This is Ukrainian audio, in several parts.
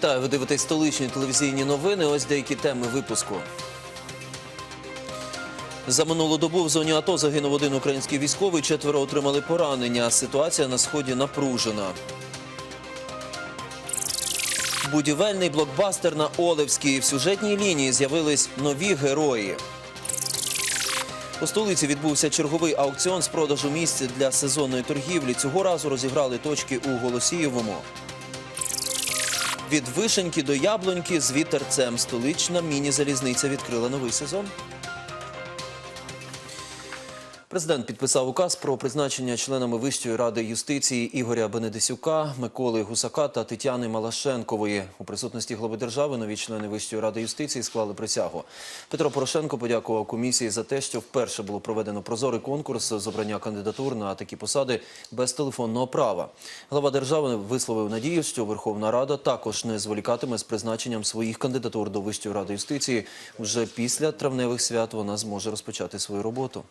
Вітаю, ви дивитесь столичні телевізійні новини. Ось деякі теми випуску. За минулу добу в зоні АТО загинув один український військовий, четверо отримали поранення. Ситуація на сході напружена. Будівельний блокбастер на Олевській. В сюжетній лінії з'явились нові герої. У столиці відбувся черговий аукціон з продажу місць для сезонної торгівлі. Цього разу розіграли точки у Голосієвому. Від вишеньки до яблуньки з вітерцем столична міні-залізниця відкрила новий сезон. Президент підписав указ про призначення членами Вищої ради юстиції Ігоря Бенедисюка, Миколи Гусака та Тетяни Малашенкової. У присутності глави держави нові члени Вищої ради юстиції склали присягу. Петро Порошенко подякував комісії за те, що вперше було проведено прозорий конкурс з обрання кандидатур на такі посади без телефонного права. Глава держави висловив надію, що Верховна Рада також не зволікатиме з призначенням своїх кандидатур до Вищої ради юстиції. Вже після травневих свят вона зможе розпочати свою роботу.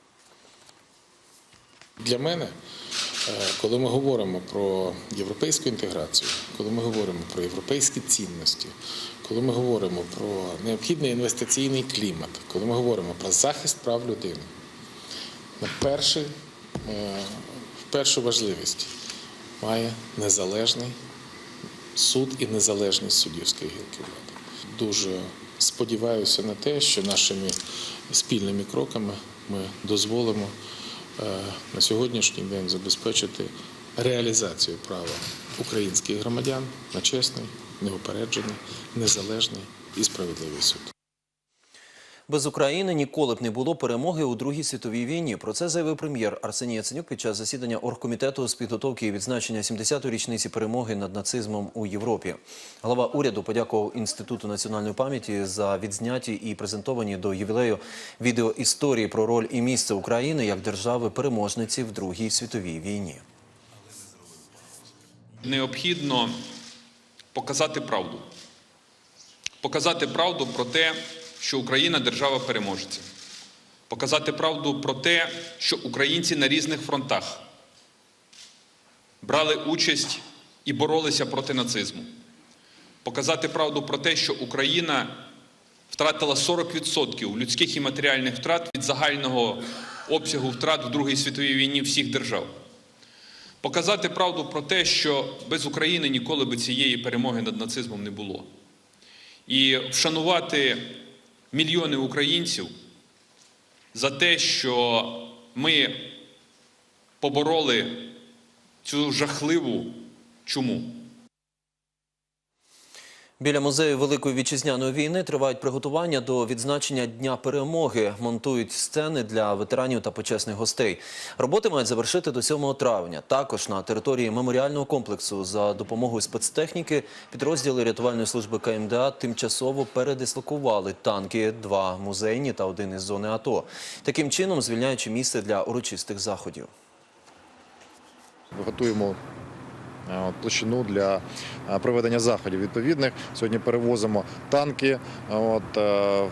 Для мене, е, коли ми говоримо про європейську інтеграцію, коли ми говоримо про європейські цінності, коли ми говоримо про необхідний інвестиційний клімат, коли ми говоримо про захист прав людини, на перший, е, першу важливість має незалежний суд і незалежність суддівської гілки влади. Дуже сподіваюся на те, що нашими спільними кроками ми дозволимо на сьогоднішній день забезпечити реалізацію права українських громадян на чесний, неупереджений, незалежний і справедливий суд. Без України ніколи б не було перемоги у Другій світовій війні. Про це заявив прем'єр Арсеній Яценюк під час засідання оргкомітету з підготовки і відзначення 70-ї річниці перемоги над нацизмом у Європі. Глава уряду подякував Інституту національної пам'яті за відзняті і презентовані до ювілею відеоісторії про роль і місце України як держави-переможниці в Другій світовій війні. необхідно показати правду. Показати правду про те, що Україна держава переможця. Показати правду про те, що українці на різних фронтах брали участь і боролися проти нацизму. Показати правду про те, що Україна втратила 40% людських і матеріальних втрат від загального обсягу втрат в Другій світовій війні всіх держав показати правду про те, що без України ніколи би цієї перемоги над нацизмом не було. І вшанувати мільйони українців за те, що ми побороли цю жахливу чуму. Біля музею Великої вітчизняної війни тривають приготування до відзначення Дня перемоги. Монтують сцени для ветеранів та почесних гостей. Роботи мають завершити до 7 травня. Також на території меморіального комплексу за допомогою спецтехніки підрозділи рятувальної служби КМДА тимчасово передислокували танки, два музейні та один із зони АТО. Таким чином звільняючи місце для урочистих заходів. Готуємо от, площину для е, проведення заходів відповідних. Сьогодні перевозимо танки, от, е,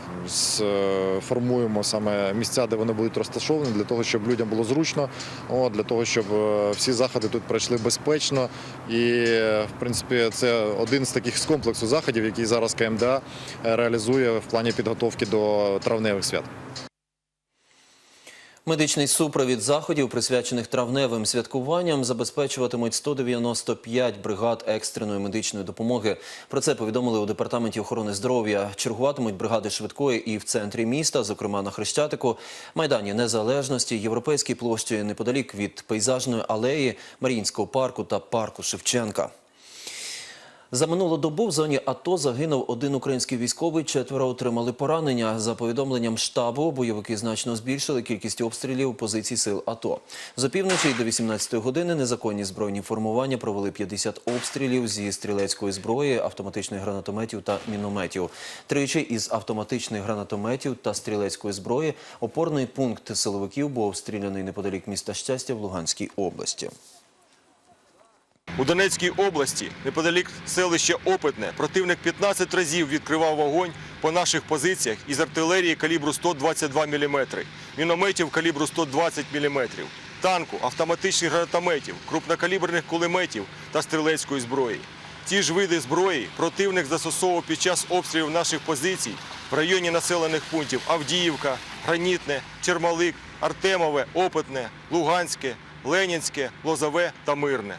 е, формуємо саме місця, де вони будуть розташовані, для того, щоб людям було зручно, от, для того, щоб е, всі заходи тут пройшли безпечно. І, е, в принципі, це один з таких комплексу заходів, який зараз КМДА е, реалізує в плані підготовки до травневих свят. Медичний супровід заходів, присвячених травневим святкуванням, забезпечуватимуть 195 бригад екстреної медичної допомоги. Про це повідомили у департаменті охорони здоров'я. Чергуватимуть бригади швидкої і в центрі міста, зокрема на Хрещатику, майдані Незалежності, Європейській площі неподалік від пейзажної алеї, Маріїнського парку та парку Шевченка. За минулу добу в зоні АТО загинув один український військовий, четверо отримали поранення. За повідомленням штабу, бойовики значно збільшили кількість обстрілів позицій сил АТО. З опівночі до 18 години незаконні збройні формування провели 50 обстрілів зі стрілецької зброї, автоматичних гранатометів та мінометів. Тричі із автоматичних гранатометів та стрілецької зброї опорний пункт силовиків був обстріляний неподалік міста Щастя в Луганській області. У Донецькій області, неподалік селища Опитне, противник 15 разів відкривав вогонь по наших позиціях із артилерії калібру 122 мм, мінометів калібру 120 мм, танку, автоматичних гранатометів, крупнокаліберних кулеметів та стрілецької зброї. Ті ж види зброї противник застосовував під час обстрілів наших позицій в районі населених пунктів Авдіївка, Гранітне, Чермалик, Артемове, Опитне, Луганське, Ленінське, Лозове та Мирне.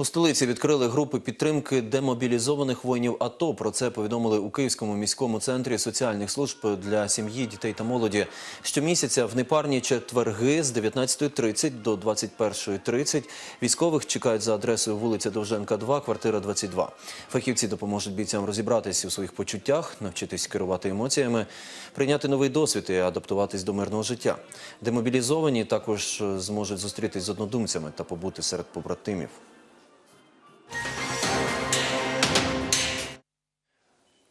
У столиці відкрили групи підтримки демобілізованих воїнів АТО. Про це повідомили у Київському міському центрі соціальних служб для сім'ї, дітей та молоді. Щомісяця в непарні четверги з 19.30 до 21.30 військових чекають за адресою вулиця Довженка, 2, квартира 22. Фахівці допоможуть бійцям розібратись у своїх почуттях, навчитись керувати емоціями, прийняти новий досвід і адаптуватись до мирного життя. Демобілізовані також е, зможуть зустрітись з однодумцями та побути серед побратимів.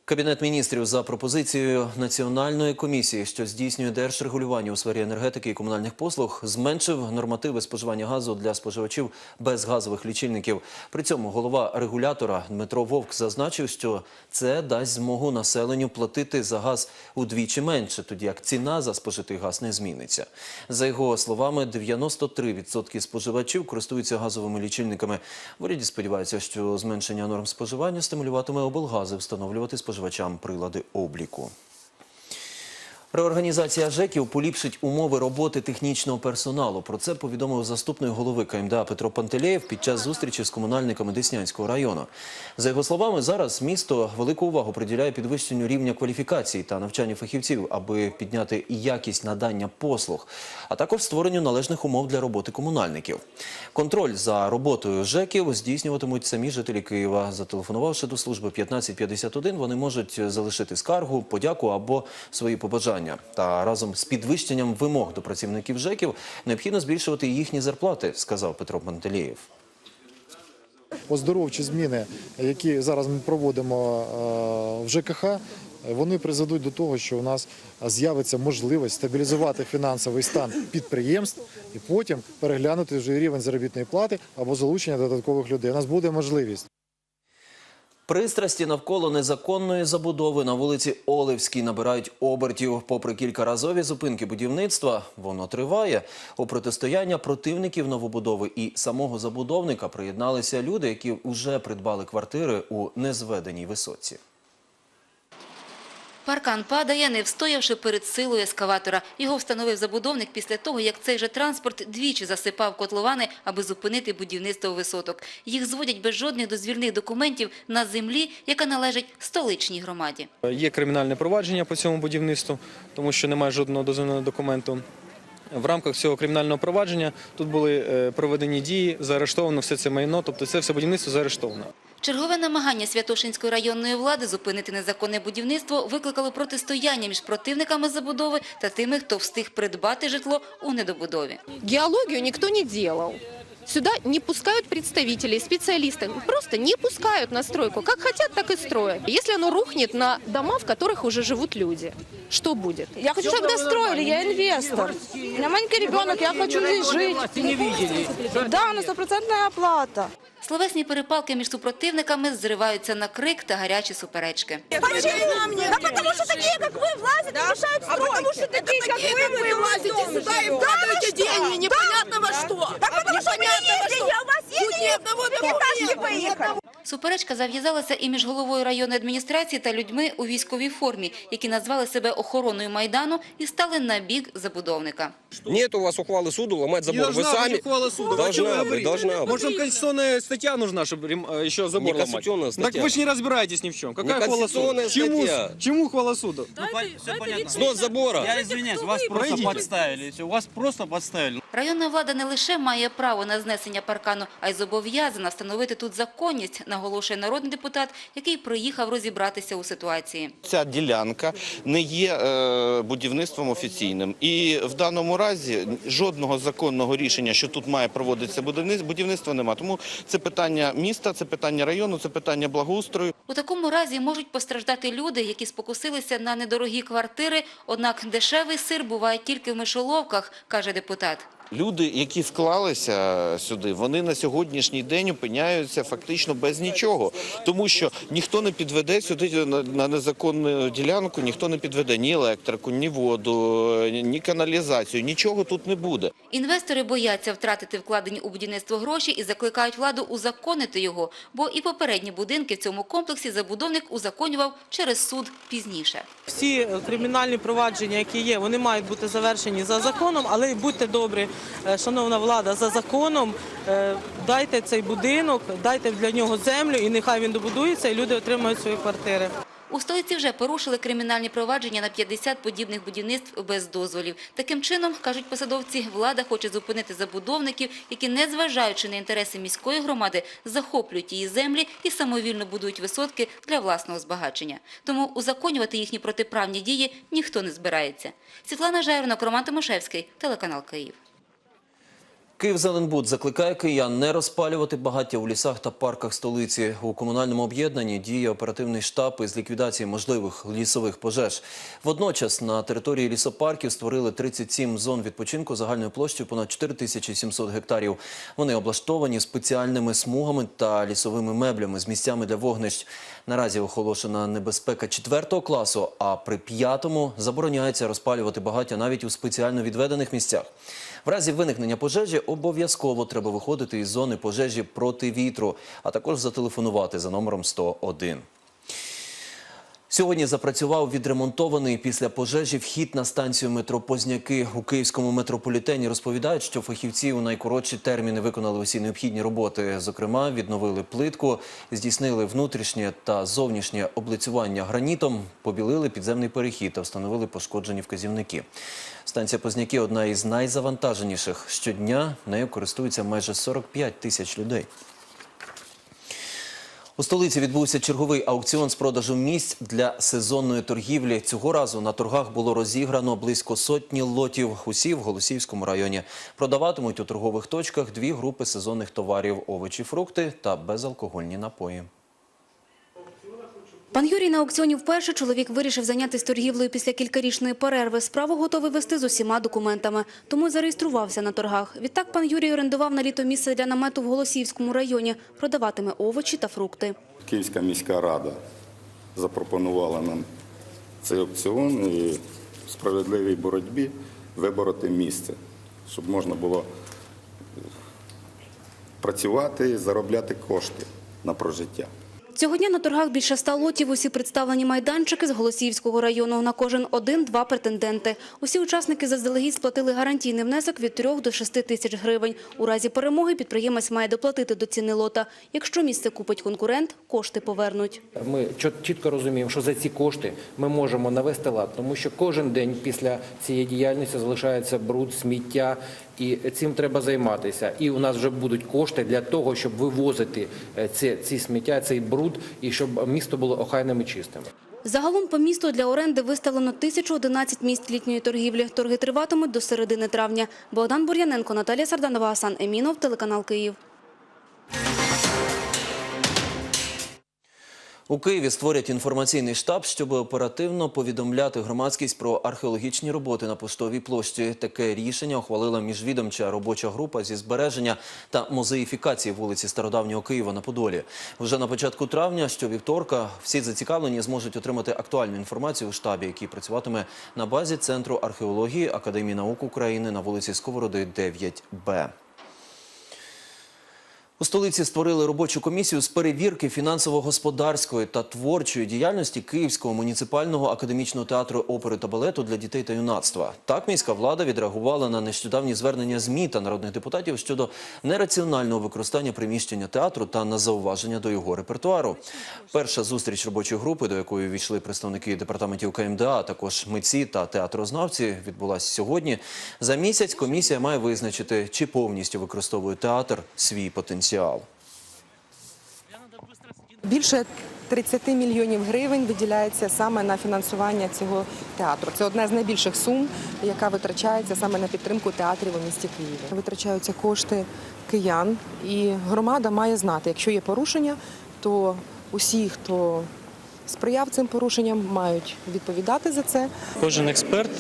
Кабінет міністрів за пропозицією Національної комісії, що здійснює держрегулювання у сфері енергетики і комунальних послуг, зменшив нормативи споживання газу для споживачів без газових лічильників. При цьому голова регулятора Дмитро Вовк зазначив, що це дасть змогу населенню платити за газ удвічі менше, тоді як ціна за спожитий газ не зміниться. За його словами, 93% споживачів користуються газовими лічильниками. В уряді сподіваються, що зменшення норм споживання стимулюватиме облгази встановлювати споживачам прилади обліку. Реорганізація ЖЕКів поліпшить умови роботи технічного персоналу. Про це повідомив заступник голови КМДА Петро Пантелеєв під час зустрічі з комунальниками Деснянського району. За його словами, зараз місто велику увагу приділяє підвищенню рівня кваліфікації та навчанню фахівців, аби підняти якість надання послуг, а також створенню належних умов для роботи комунальників. Контроль за роботою ЖЕКів здійснюватимуть самі жителі Києва. Зателефонувавши до служби 1551, вони можуть залишити скаргу, подяку або свої побажання. Та разом з підвищенням вимог до працівників ЖЕКів необхідно збільшувати їхні зарплати, сказав Петро Пантелєєв. Оздоровчі зміни, які зараз ми проводимо е, в ЖКХ, вони призведуть до того, що у нас з'явиться можливість стабілізувати фінансовий стан підприємств і потім переглянути вже рівень заробітної плати або залучення додаткових людей. У нас буде можливість. Пристрасті навколо незаконної забудови на вулиці Оливській набирають обертів. Попри кількаразові зупинки будівництва, воно триває. У протистояння противників новобудови і самого забудовника приєдналися люди, які вже придбали квартири у незведеній висоці. Паркан падає, не встоявши перед силою ескаватора. Його встановив забудовник після того, як цей же транспорт двічі засипав котловани, аби зупинити будівництво висоток. Їх зводять без жодних дозвільних документів на землі, яка належить столичній громаді. Є кримінальне провадження по цьому будівництву, тому що немає жодного дозвільного документу. В рамках цього кримінального провадження тут були е, проведені дії, заарештовано все це майно, тобто це все будівництво заарештовано. Чергове намагання Святошинської районної влади зупинити незаконне будівництво викликало протистояння між противниками забудови та тими, хто встиг придбати житло у недобудові. Геологию никто не делал. Сюда не пускают представителей, специалисты. Просто не пускают на стройку. Как хотят, так и строят. Если оно рухнет на дома, в которых уже живут люди, что будет? Я хочу, чтобы достроили, я инвестор. У меня маленький ребенок, я хочу здесь жить. Да, на стопроцентная оплата. Словесні перепалки між супротивниками зриваються на крик та гарячі суперечки. Почему? Да потому что такие, как вы, влазят и мешают строить. А потому что такие, как вы, вы влазите сюда и вкладываете деньги непонятно во что. Так потому что не ездили, у вас есть ни одного документа. поехали. Суперечка зав'язалася і між головою районної адміністрації та людьми у військовій формі, які назвали себе охороною Майдану і стали на бік забудовника. Нет у вас ухвалы суда ломать забор. Не Вы должна сами быть ухвала суда. Вы должна что быть, говорите? должна быть. Может, вам конституционная статья нужна, чтобы рем- э, еще забор Не ломать? конституционная Так статья. вы же не разбираетесь ни в чем. Какая Не ухвала суда? конституционная Чему, статья. чему ухвала суда? Снос забора. Я извиняюсь, вас просто Пройдите. подставили. всё, Вас просто подставили. Районна влада не лише має право на знесення паркану, а й зобов'язана встановити тут законність, наголошує народний депутат, який приїхав розібратися у ситуації. Ця ділянка не є е, будівництвом офіційним. І в даному разі жодного законного рішення, що тут має проводитися будівництво, немає. Тому це питання міста, це питання району, це питання благоустрою. У такому разі можуть постраждати люди, які спокусилися на недорогі квартири, однак дешевий сир буває тільки в мишоловках, каже депутат. Люди, які вклалися сюди, вони на сьогоднішній день опиняються фактично без нічого, тому що ніхто не підведе сюди на, незаконну ділянку, ніхто не підведе ні електрику, ні воду, ні каналізацію. Нічого тут не буде. Інвестори бояться втратити вкладені у будівництво гроші і закликають владу узаконити його, бо і попередні будинки в цьому комплексі забудовник узаконював через суд пізніше. Всі кримінальні провадження, які є, вони мають бути завершені за законом, але будьте добрі, шановна влада, за законом е, дайте цей будинок, дайте для нього землю, і нехай він добудується, і люди отримають свої квартири. У столиці вже порушили кримінальні провадження на 50 подібних будівництв без дозволів. Таким чином, кажуть посадовці, влада хоче зупинити забудовників, які, незважаючи на інтереси міської громади, захоплюють її землі і самовільно будують висотки для власного збагачення. Тому узаконювати їхні протиправні дії ніхто не збирається. Світлана Жайворонок, Роман Тимошевський, телеканал Київ. Київзеленбуд закликає киян не розпалювати багаття у лісах та парках столиці. У комунальному об'єднанні діє оперативний штаб із ліквідації можливих лісових пожеж. Водночас на території лісопарків створили 37 зон відпочинку загальною площею понад 4700 гектарів. Вони облаштовані спеціальними смугами та лісовими меблями з місцями для вогнищ. Наразі оголошена небезпека 4 класу, а при п'ятому забороняється розпалювати багаття навіть у спеціально відведених місцях. В разі виникнення пожежі обов'язково треба виходити із зони пожежі проти вітру, а також зателефонувати за номером 101. Сьогодні запрацював відремонтований після пожежі вхід на станцію метро Позняки. У київському метрополітені розповідають, що фахівці у найкоротші терміни виконали усі необхідні роботи. Зокрема, відновили плитку, здійснили внутрішнє та зовнішнє облицювання гранітом, побілили підземний перехід та встановили пошкоджені вказівники. Станція Позняки – одна із найзавантаженіших. Щодня нею користуються майже 45 тисяч людей. У столиці відбувся черговий аукціон з продажу місць для сезонної торгівлі. Цього разу на торгах було розіграно близько сотні лотів. Усі в Голосіївському районі. Продаватимуть у торгових точках дві групи сезонних товарів – овочі, фрукти та безалкогольні напої. Пан Юрій на аукціоні вперше чоловік вирішив зайнятися торгівлею після кількарічної перерви. Справу готовий вести з усіма документами, тому зареєструвався на торгах. Відтак пан Юрій орендував на літо місце для намету в Голосіївському районі. Продаватиме овочі та фрукти. Київська міська рада запропонувала нам цей опціон і в справедливій боротьбі вибороти місце, щоб можна було працювати і заробляти кошти на прожиття. Цього дня на торгах більше ста лотів. Усі представлені майданчики з Голосіївського району. На кожен один-два претенденти. Усі учасники заздалегідь сплатили гарантійний внесок від 3 до 6 тисяч гривень. У разі перемоги підприємець має доплатити до ціни лота. Якщо місце купить конкурент, кошти повернуть. Ми чіт- чітко розуміємо, що за ці кошти ми можемо навести лад, тому що кожен день після цієї діяльності залишається бруд, сміття, і цим треба займатися. І у нас вже будуть кошти для того, щоб вивозити е, ці, ці сміття, цей бруд, і щоб місто було охайним і чистим. Загалом по місту для оренди виставлено 1011 місць літньої торгівлі. Торги триватимуть до середини травня. Богдан Бур'яненко, Наталія Сарданова, Асан Емінов, телеканал Київ. У Києві створять інформаційний штаб, щоб оперативно повідомляти громадськість про археологічні роботи на Поштовій площі. Таке рішення ухвалила міжвідомча робоча група зі збереження та музеїфікації вулиці Стародавнього Києва на Подолі. Вже на початку травня, щовівторка, всі зацікавлені зможуть отримати актуальну інформацію у штабі, який працюватиме на базі Центру археології Академії наук України на вулиці Сковороди 9Б. У столиці створили робочу комісію з перевірки фінансово-господарської та творчої діяльності Київського муніципального академічного театру опери та балету для дітей та юнацтва. Так міська влада відреагувала на нещодавні звернення ЗМІ та народних депутатів щодо нераціонального використання приміщення театру та на зауваження до його репертуару. Перша зустріч робочої групи, до якої війшли представники департаментів КМДА, також митці та театрознавці, відбулася сьогодні. За місяць комісія має визначити, чи повністю використовує театр свій потенціал. Більше 30 мільйонів гривень виділяється саме на фінансування цього театру. Це одна з найбільших сум, яка витрачається саме на підтримку театрів у місті Києві. Витрачаються кошти киян, і громада має знати, якщо є порушення, то усі, хто сприяв цим порушенням, мають відповідати за це. Кожен експерт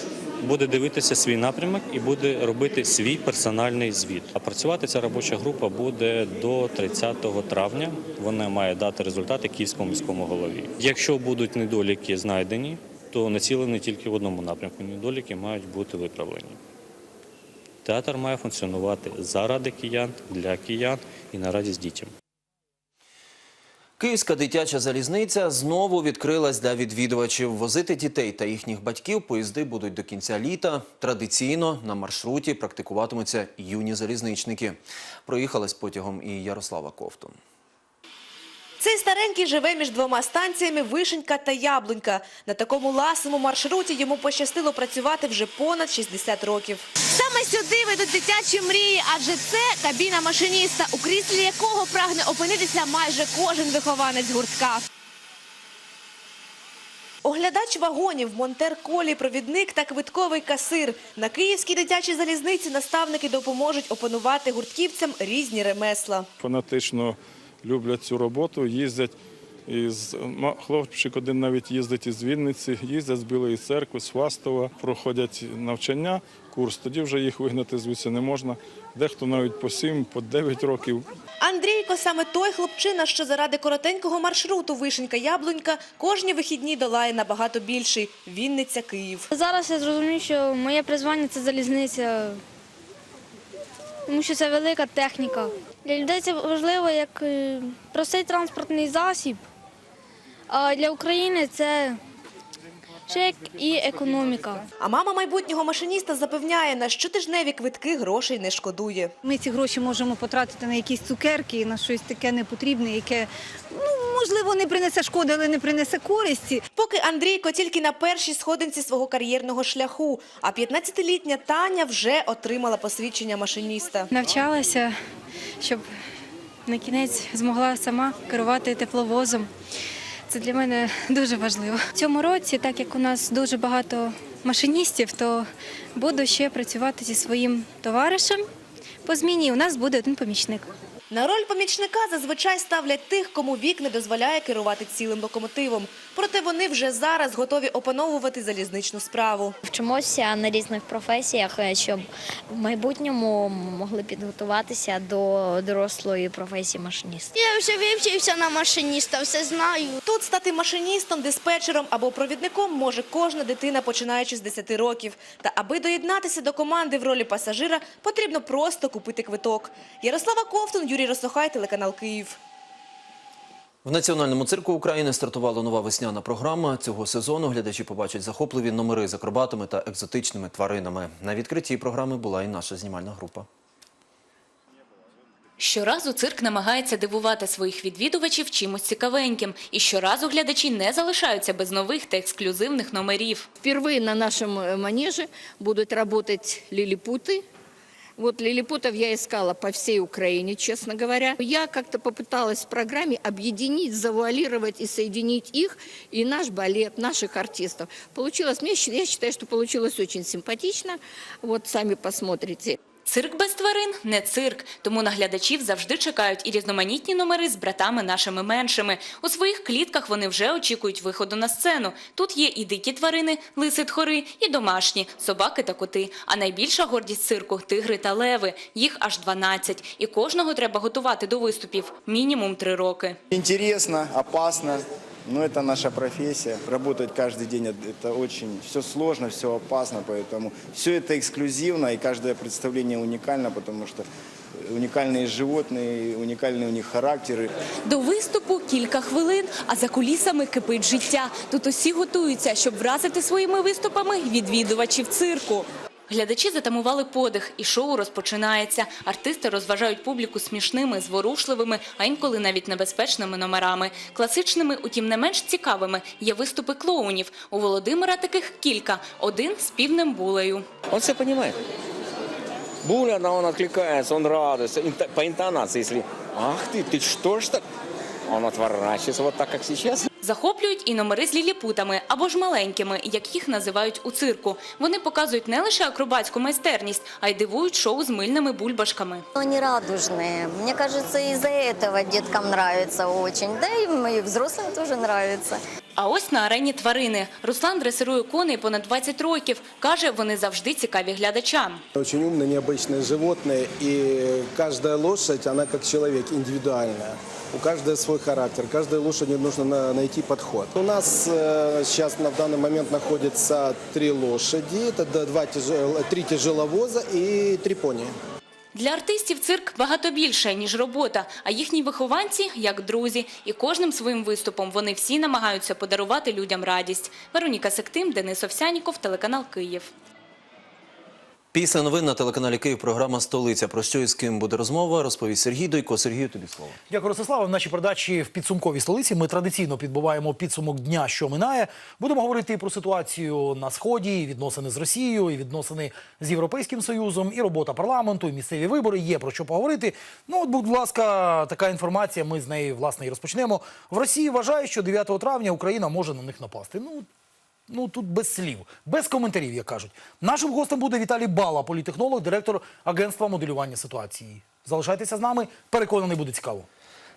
буде дивитися свій напрямок і буде робити свій персональний звіт. А працювати ця робоча група буде до 30 травня. Вона має дати результати Київському міському голові. Якщо будуть недоліки знайдені, то націлені тільки в одному напрямку. Недоліки мають бути виправлені. Театр має функціонувати заради киян, для киян і на радість дітям. Київська дитяча залізниця знову відкрилась для відвідувачів. Возити дітей та їхніх батьків поїзди будуть до кінця літа. Традиційно на маршруті практикуватимуться юні залізничники. Проїхалась потягом і Ярослава Ковтун. Цей старенький живе між двома станціями Вишенька та Яблунька. На такому ласому маршруті йому пощастило працювати вже понад 60 років. Саме сюди ведуть дитячі мрії, адже це кабіна машиніста, у кріслі якого прагне опинитися майже кожен вихованець гуртка. Оглядач вагонів, монтер колі, провідник та квитковий касир. На київській дитячій залізниці наставники допоможуть опанувати гуртківцям різні ремесла. фанатично люблять цю роботу, їздять із ма- хлопчик один навіть їздить із Вінниці, їздять з Білої церкви, з Фастова, проходять навчання, курс. Тоді вже їх вигнати звідси не можна. Дехто навіть по 7, по 9 років. Андрійко саме той хлопчина, що заради коротенького маршруту Вишенька-Яблунька кожні вихідні долає набагато більший – Вінниця-Київ. Зараз я зрозумів, що моє призвання це залізниця, тому що це велика техніка. Для людей це важливо як е, простий транспортний засіб, а для України це ще як і економіка. А мама майбутнього машиніста запевняє, на щотижневі квитки грошей не шкодує. Ми ці гроші можемо потратити на якісь цукерки, на щось таке непотрібне, яке ну можливо не принесе шкоди, але не принесе користі. Поки Андрійко тільки на першій сходинці свого кар'єрного шляху, а 15-літня Таня вже отримала посвідчення машиніста. Навчалася, щоб на кінець змогла сама керувати тепловозом. Це для мене дуже важливо. В цьому році, так як у нас дуже багато машиністів, то буду ще працювати зі своїм товаришем. По зміні у нас буде один помічник. На роль помічника зазвичай ставлять тих, кому вік не дозволяє керувати цілим локомотивом. Проте вони вже зараз готові опановувати залізничну справу. Вчимося на різних професіях, е, щоб в майбутньому могли підготуватися до дорослої професії машиніста. Я вже вивчився на машиніста, все знаю. Тут стати машиністом, диспетчером або провідником може кожна дитина, починаючи з 10 років. Та аби доєднатися до команди в ролі пасажира, потрібно просто купити квиток. Ярослава Ковтун, Юрій Росохай, телеканал Київ. В Національному цирку України стартувала нова весняна програма. Цього сезону глядачі побачать захопливі номери з акробатами та екзотичними тваринами. На відкритті програми була і наша знімальна група. Щоразу цирк намагається дивувати своїх відвідувачів чимось цікавеньким. І щоразу глядачі не залишаються без нових та ексклюзивних номерів. Впервые на нашем э, манеже будут работать лилипуты. Вот лилипутов я искала по всей Украине, честно говоря. Я как-то попыталась в программе объединить, завуалировать и соединить их и наш балет, наших артистов. Получилось, мне я считаю, что получилось очень симпатично. Вот сами посмотрите. Цирк без тварин не цирк, тому на глядачів завжди чекають і різноманітні номери з братами нашими меншими. У своїх клітках вони вже очікують виходу на сцену. Тут є і дикі тварини, лиси тхори, і домашні собаки та коти. А найбільша гордість цирку тигри та леви. Їх аж 12. І кожного треба готувати до виступів мінімум три роки. Интересно, опасно, но это наша профессия. Работать каждый день это очень все сложно, все опасно, поэтому все это эксклюзивно и каждое представление уникально, потому что уникальные животные, уникальные у них характеры. До виступу кілька хвилин, а за кулісами кипить життя. Тут усі готуються, щоб вразити своїми виступами відвідувачів цирку. Глядачі затамували подих, і шоу розпочинається. Артисти розважають публіку смішними, зворушливими, а інколи навіть небезпечними номерами. Класичними, утім не менш цікавими, є виступи клоунів. У Володимира таких кілька. Один з півнем булею. Он все понимает. Буля, откликается, он радуется. Инто- По интонации, если «Ах ты, ты что ж так?» Он отворачивается вот так, как сейчас. Захоплюють і номери з ліліпутами або ж маленькими, як їх називають у цирку. Вони показують не лише акробатську майстерність, а й дивують шоу з мильними бульбашками. Они радужные. Мне кажется, из-за этого деткам нравится очень. Да и м- и взрослым тоже нравится. А ось на арені тварини. Руслан дресирує коней понад 20 років. Каже, вони завжди цікаві глядачам. Очень умные, необычные животные, и каждая лошадь, она как человек, индивидуальная. У каждой свой характер, каждой лошади нужно на- найти подход. У нас э, сейчас на в данный момент находится три лошади, это д- два тяжел- три тяжеловоза и три пони. Для артистів цирк багато більше, ніж робота, а їхні вихованці – як друзі. І кожним своїм виступом вони всі намагаються подарувати людям радість. Вероніка Сектим, Денис Овсяніков, телеканал «Київ». Після новин на телеканалі Київ програма Столиця. Про що і з ким буде розмова, розповість Сергій Дойко. Сергію, тобі слово. Дякую, Ростислава. В нашій передачі в підсумковій столиці ми традиційно підбиваємо підсумок дня, що минає. Будемо говорити про ситуацію на сході, відносини з Росією, і відносини з Європейським Союзом, і робота парламенту, і місцеві вибори. Є про що поговорити. Ну, от, будь ласка, така інформація. Ми з неї власне і розпочнемо. В Росії вважають, що 9 травня Україна може на них напасти. Ну. Ну тут без слів, без коментарів, як кажуть. Нашим гостем буде Віталій Бала, політехнолог, директор агентства моделювання ситуації. Залишайтеся з нами. Переконаний, буде цікаво.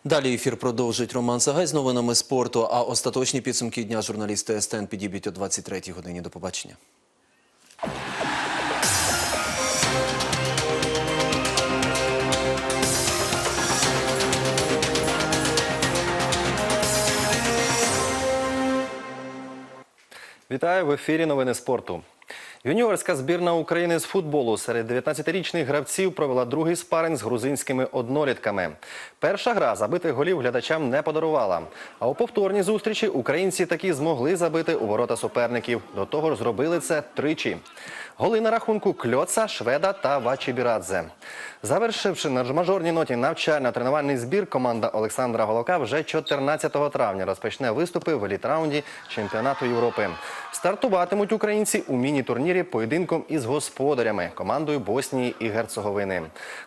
Далі ефір продовжить Роман Сагай з новинами спорту, а остаточні підсумки дня журналісти СТН підіб'ють о 23-й годині. До побачення. Вітаю в ефірі новини спорту. Юніорська збірна України з футболу серед 19-річних гравців провела другий спаринг з грузинськими однолітками. Перша гра забитих голів глядачам не подарувала. А у повторній зустрічі українці таки змогли забити у ворота суперників. До того ж зробили це тричі. Голи на рахунку Кльоца, Шведа та Вачібірадзе. Завершивши на мажорній ноті навчально-тренувальний збір, команда Олександра Голока вже 14 травня розпочне виступи в еліт-раунді чемпіонату Європи. Стартуватимуть українці у міні-турнірі поєдинком із господарями командою Боснії і Герцеговини.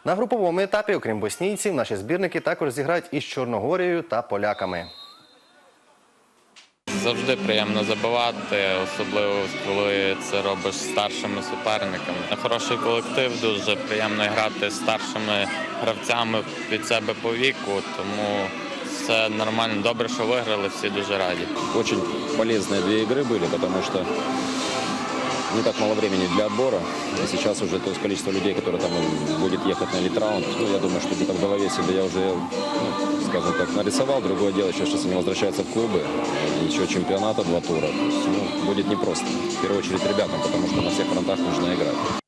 На груповому етапі, окрім боснійців, наші збірники також зіграють із Чорногорією та поляками. Завжди приємно забивати, особливо коли це робиш з старшими суперниками. Хороший колектив, дуже приємно грати з старшими гравцями від себе по віку, тому все нормально. Добре, що виграли, всі дуже раді. Очень полезные две игры были, потому что не так мало времени для отбора. И сейчас уже то есть количество людей, которые там будет ехать на элит-раунд, ну, я думаю, что где-то в голове себе я уже, ну, скажем так, нарисовал. Другое дело, еще сейчас они возвращаются в клубы. Еще чемпионата два тура. То есть, ну, будет непросто. В первую очередь ребятам, потому что на всех фронтах нужно играть.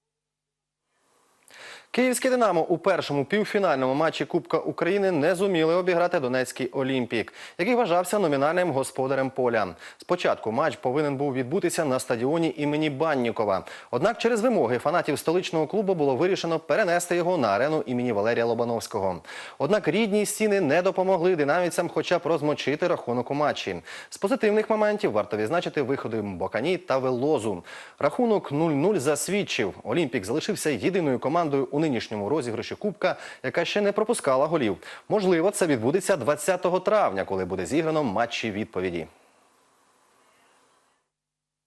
Київське Динамо у першому півфінальному матчі Кубка України не зуміли обіграти Донецький Олімпік, який вважався номінальним господарем поля. Спочатку матч повинен був відбутися на стадіоні імені Баннікова. Однак через вимоги фанатів столичного клубу було вирішено перенести його на арену імені Валерія Лобановського. Однак рідні стіни не допомогли динамівцям хоча б розмочити рахунок у матчі. З позитивних моментів варто відзначити виходи Бокані та Велозу. Рахунок 0-0 засвідчив. Олімпік залишився єдиною командою у нинішньому розіграші Кубка, яка ще не пропускала голів. Можливо, це відбудеться 20 травня, коли буде зіграно матчі відповіді.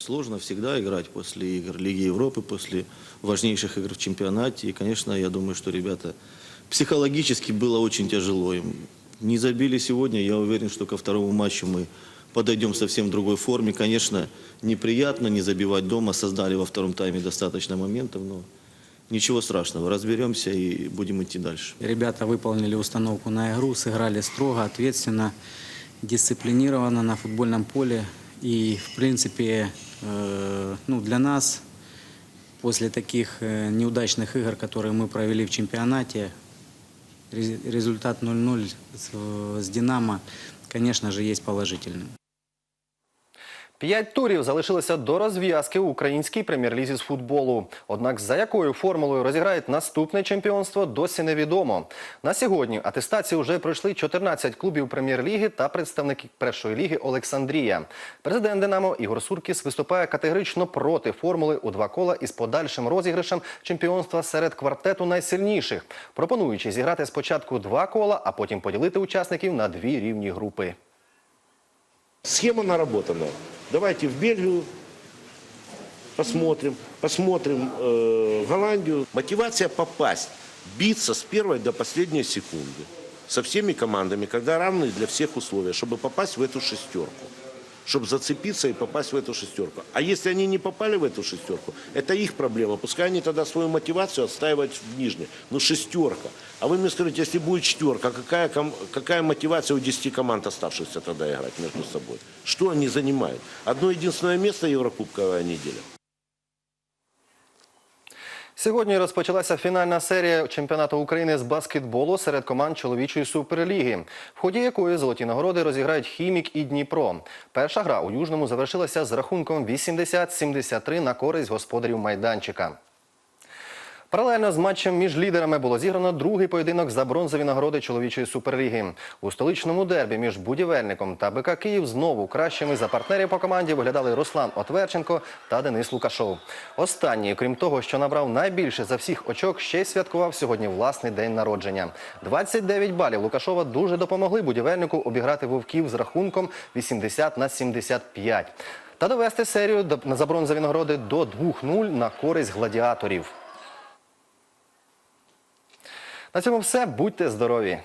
Сложно всегда играть после игр Лиги Европы, после важнейших игр в чемпионате. И, конечно, я думаю, что ребята психологически было очень тяжело им. Не забили сегодня, я уверен, что ко второму матчу мы подойдем совсем в другой форме. Конечно, неприятно не забивать дома, создали во втором тайме достаточно моментов, но ничего страшного, разберемся и будем идти дальше. Ребята выполнили установку на игру, сыграли строго, ответственно, дисциплинированно на футбольном поле. И, в принципе, э, ну, для нас после таких э, неудачных игр, которые мы провели в чемпионате, рез- результат 0-0 с, э, с «Динамо», конечно же, есть положительным. П'ять турів залишилося до розв'язки у українській прем'єр-лізі з футболу. Однак за якою формулою розіграють наступне чемпіонство, досі невідомо. На сьогодні атестацію вже пройшли 14 клубів прем'єр-ліги та представники першої ліги Олександрія. Президент Динамо Ігор Суркіс виступає категорично проти формули у два кола із подальшим розіграшем чемпіонства серед квартету найсильніших, пропонуючи зіграти спочатку два кола, а потім поділити учасників на дві рівні групи. Схема наработана. Давайте в Бельгию посмотрим, посмотрим э, в Голландию. Мотивация попасть, биться с первой до последней секунды со всеми командами, когда равны для всех условия, чтобы попасть в эту шестерку. чтобы зацепиться и попасть в эту шестерку. А если они не попали в эту шестерку, это их проблема. Пускай они тогда свою мотивацию отстаивают в нижней. Ну, шестерка. А вы мне скажите, если будет четверка, какая, ком- какая мотивация у 10 команд оставшихся тогда играть между собой? Что они занимают? Одно единственное место Еврокубковое они делят. Сьогодні розпочалася фінальна серія чемпіонату України з баскетболу серед команд чоловічої суперліги, в ході якої золоті нагороди розіграють Хімік і Дніпро. Перша гра у Южному завершилася з рахунком 80-73 на користь господарів майданчика. Паралельно з матчем між лідерами було зіграно другий поєдинок за бронзові нагороди чоловічої суперліги. У столичному дербі між будівельником та БК Київ знову кращими за партнерів по команді виглядали Руслан Отверченко та Денис Лукашов. Останній, крім того, що набрав найбільше за всіх очок, ще й святкував сьогодні власний день народження. 29 балів Лукашова дуже допомогли будівельнику обіграти вовків з рахунком 80 на 75 та довести серію за бронзові нагороди до 2-0 на користь гладіаторів. На цьому все. Будьте здорові!